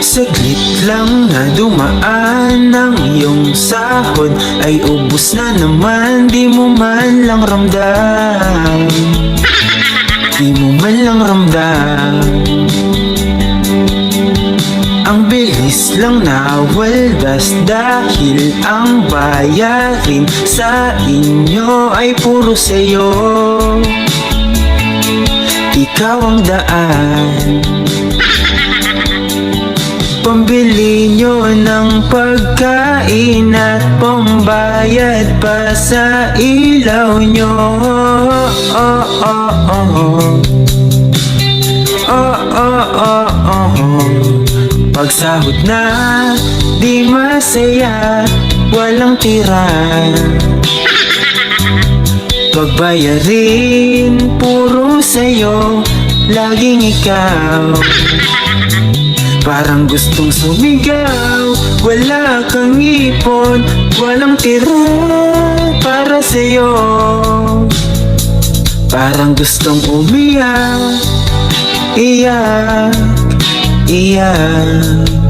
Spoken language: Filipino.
Saglit lang na dumaan ng iyong sahod. Ay ubus na naman, di mo man lang ramdam. Di mo man lang ramdam. Ang bilis lang na waldas Dahil ang bayarin sa inyo ay puro sa'yo. Ikaw ang daan Pambili nyo ng pagkain at pambayad pa sa ilaw nyo Oh, oh, oh, oh. Oh, oh, oh, oh. Pagsahod na, di masaya, walang tira Pagbayarin, puro sa'yo, laging ikaw Parang gustong sumigaw Wala kang ipon Walang tira para sa'yo. Parang gustong umiyak Iyak Iyak